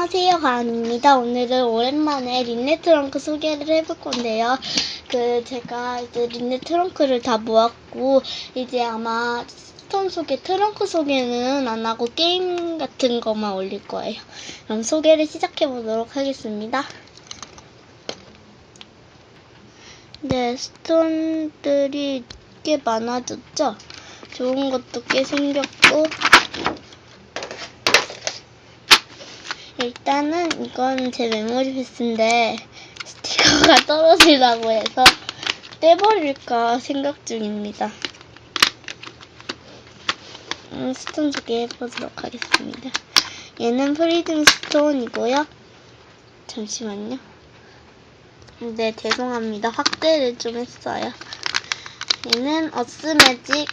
안녕하세요, 가은입니다. 오늘은 오랜만에 린네 트렁크 소개를 해볼 건데요. 그, 제가 이제 린네 트렁크를 다 모았고, 이제 아마 스톤 소개, 트렁크 소개는 안 하고 게임 같은 것만 올릴 거예요. 그럼 소개를 시작해 보도록 하겠습니다. 네, 스톤들이 꽤 많아졌죠? 좋은 것도 꽤 생겼고, 일단은 이건 제 메모리 패스인데 스티커가 떨어지라고 해서 떼버릴까 생각 중입니다. 음, 스톤 소개해보도록 하겠습니다. 얘는 프리즘 스톤이고요. 잠시만요. 네, 죄송합니다. 확대를 좀 했어요. 얘는 어스매직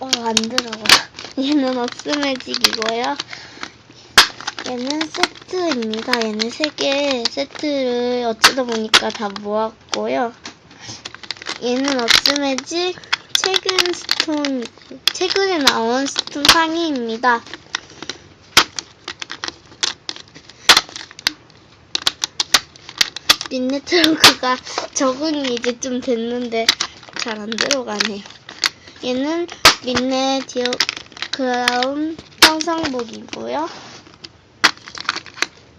어, 안 들어가. 얘는 어스매직 이고요. 얘는 세트입니다. 얘는 세 개 세트를 어쩌다 보니까 다 모았고요. 얘는 어스매직 최근 스톤, 최근에 나온 스톤 상의입니다. 린네 트렁크가 적응이 이제 좀 됐는데 잘 안 들어가네요. 얘는 린네 디 어 크라운 평상복이고요.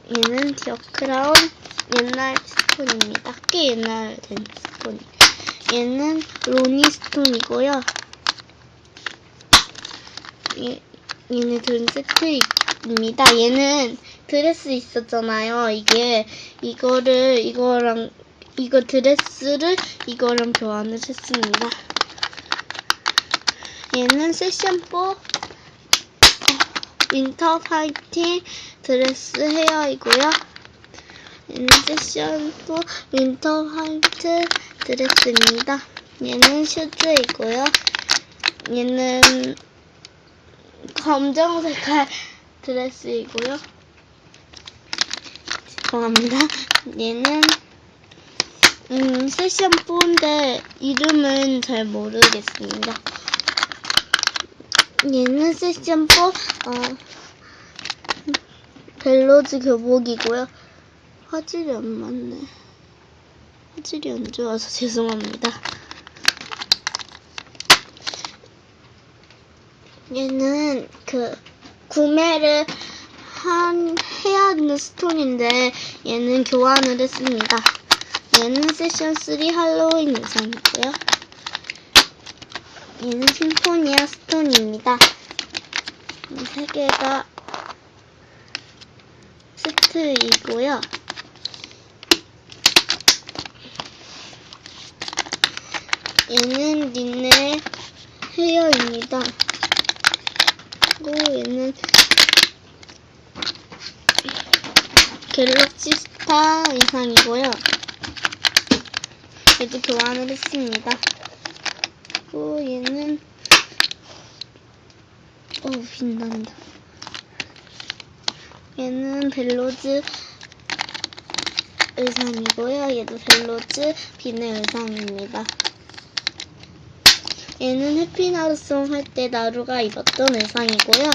얘는 디어 크라운 옛날 스톤입니다. 꽤 옛날 된 스톤. 얘는 로니 스톤이고요. 얘, 얘네 둘 세트입니다. 얘는 드레스 있었잖아요. 이게 이거를 이거랑 이거 드레스를 이거랑 교환을 했습니다. 얘는 세션 4 윈터 파이팅 드레스 헤어이고요. 4 윈터 화이트 드레스입니다. 얘는 슈즈이고요. 얘는 검정 색깔 드레스이고요. 죄송합니다. 얘는 음, 세션 4인데 이름은 잘 모르겠습니다. 얘는 세션 4 어, 벨로즈 교복이고요. 화질이 안 맞네. 화질이 안 좋아서 죄송합니다. 얘는 그 구매를 한 해야 하는 스톤인데 얘는 교환을 했습니다. 얘는 세션 3 할로윈 의상이고요. 얘는 심포니아 스톤입니다. 이 세 개가 세트이고요. 얘는 린네 헤어입니다. 그리고 얘는 갤럭시 스타 이상이고요. 얘도 교환을 했습니다. 그리고 얘는 어우 빛난다. 얘는 벨로즈 의상이고요. 얘도 벨로즈 비네 의상입니다. 얘는 해피나루송 할 때 나루가 입었던 의상이고요.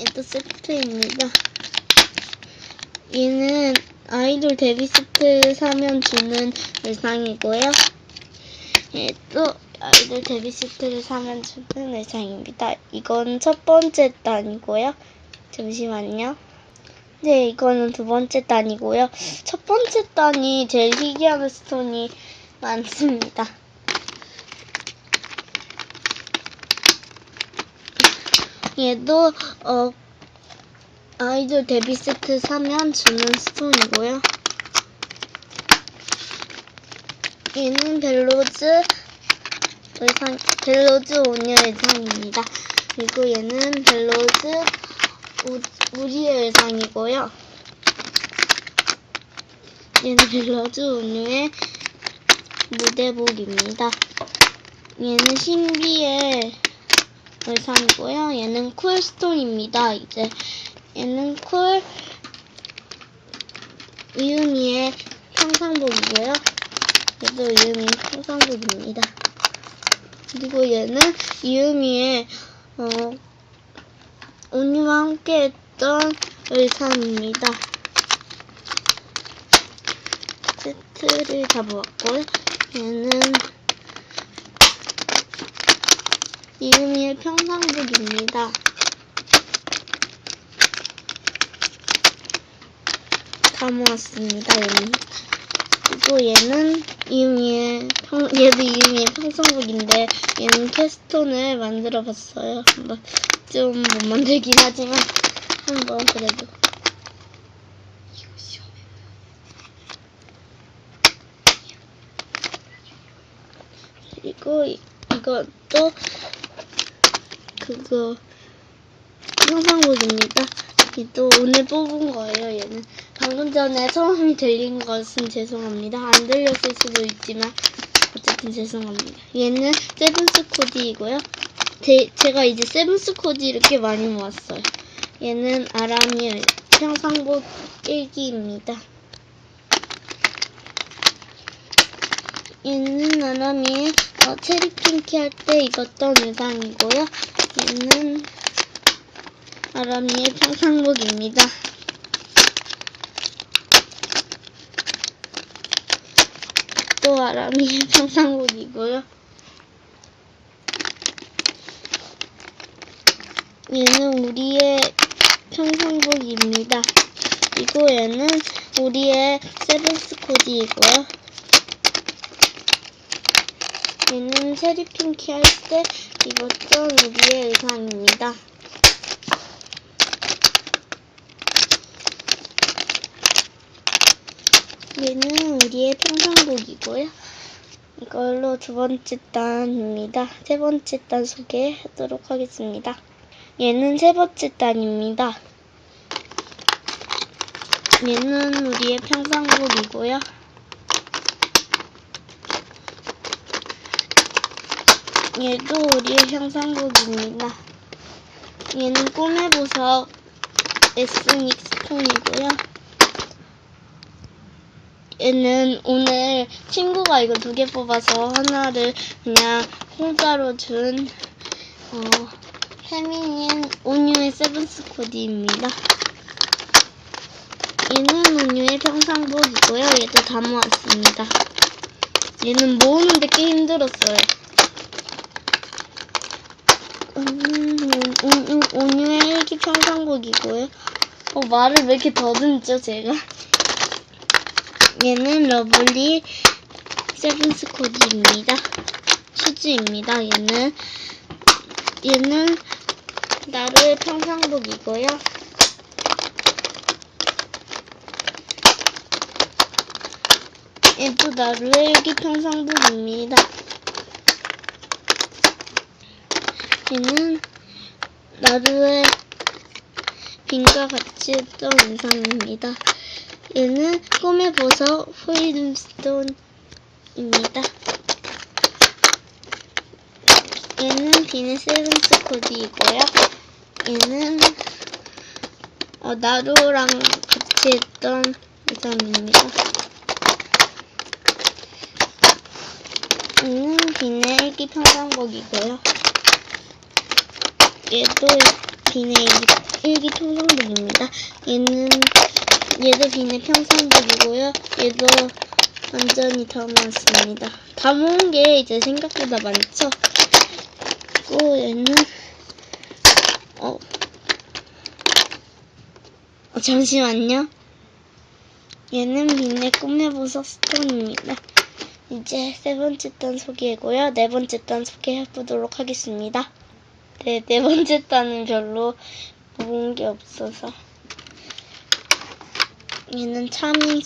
얘도 세트입니다. 얘는 아이돌 데뷔 세트 사면 주는 의상이고요. 얘도 아이돌 데뷔 세트를 사면 주는 의상입니다. 이건 첫 번째 단이고요. 잠시만요. 네, 이거는 두 번째 단이고요. 첫 번째 단이 제일 희귀한 스톤이 많습니다. 얘도 어 아이돌 데뷔 세트 사면 주는 스톤이고요. 얘는 벨로즈 의상, 벨로즈 오니어 의상입니다. 그리고 얘는 벨로즈 우, 우리의 의상이고요. 얘는 벨로즈 오니의 무대복입니다. 얘는 신비의 의상이고요. 얘는 쿨스톤입니다. 이제 얘는 쿨 유미의 평상복이고요. 얘도 유미 평상복입니다. 그리고 얘는 유미의 어, 쌤과 함께 했던 의상입니다. 세트를 잡아왔고요. 얘는 이음이의 평상복입니다. 다 모았습니다. 얘는. 그리고 얘는 이음이의 평, 얘도 이음이의 평상복인데 얘는 캐스톤을 만들어 봤어요. 한번 좀 못 만들긴 하지만 한번 그래도 그리고 이- 이것도 그거 평상복입니다. 이도 오늘 뽑은 거예요. 얘는 방금 전에 소음이 들린 것은 죄송합니다. 안 들렸을 수도 있지만 어쨌든 죄송합니다. 얘는 세븐스 코디이고요. 제, 제가 이제 세븐스 코디 이렇게 많이 모았어요. 얘는 아람이 평상복 일기입니다. 얘는 아람이 어, 체리 핑키 할 때 입었던 의상이고요. 얘는 아람이의 평상복입니다. 또 아람이의 평상복이고요. 얘는 우리의 평상복입니다. 그리고 얘는 우리의 세븐스 코디이고요. 얘는 체리 핑키 할 때 입었던 우리의 의상입니다. 얘는 우리의 평상복이고요. 이걸로 두 번째 단입니다. 세 번째 단 소개하도록 하겠습니다. 얘는 세 번째 단입니다. 얘는 우리의 평상복이고요. 얘도 우리의 평상복입니다. 얘는 꿈의 보석 에스닉 스톤이고요. 얘는 오늘 친구가 이거 두 개 뽑아서 하나를 그냥 공짜로 준 어, 페미닌 온유의 세븐스 코디입니다. 얘는 온유의 평상복이고요. 얘도 다 모았습니다. 얘는 모으는데 꽤 힘들었어요. 음, 온- 온- 온유의 일기 평상복이고요. 어, 말을 왜 이렇게 더듬죠, 제가? 얘는 러블리 세븐스 코디입니다. 슈즈입니다. 얘는 얘는 나루의 평상복이고요. 얘도 나루의 일기 평상복입니다. 얘는 나루의 빈과 같이 했던 의상입니다. 얘는 꿈의 보석 후이름스톤입니다. 얘는 비네 세븐스 코디이고요. 얘는 어, 나루랑 같이 했던 의상입니다. 얘는 비네 일기 평상복이고요. 얘도 비네 일기, 일기 평상복입니다. 얘는 얘도 비네 평상복이고요. 얘도 완전히 다 모았습니다. 다 모은 게 이제 생각보다 많죠? 그리고 얘는 어, 어 잠시만요. 얘는 비네 꿈의 보석 스톤입니다. 이제 세 번째 단 소개고요. 네 번째 단 소개해보도록 하겠습니다. 네, 네 번째 단은 별로 모은 게 없어서. 얘는 차밍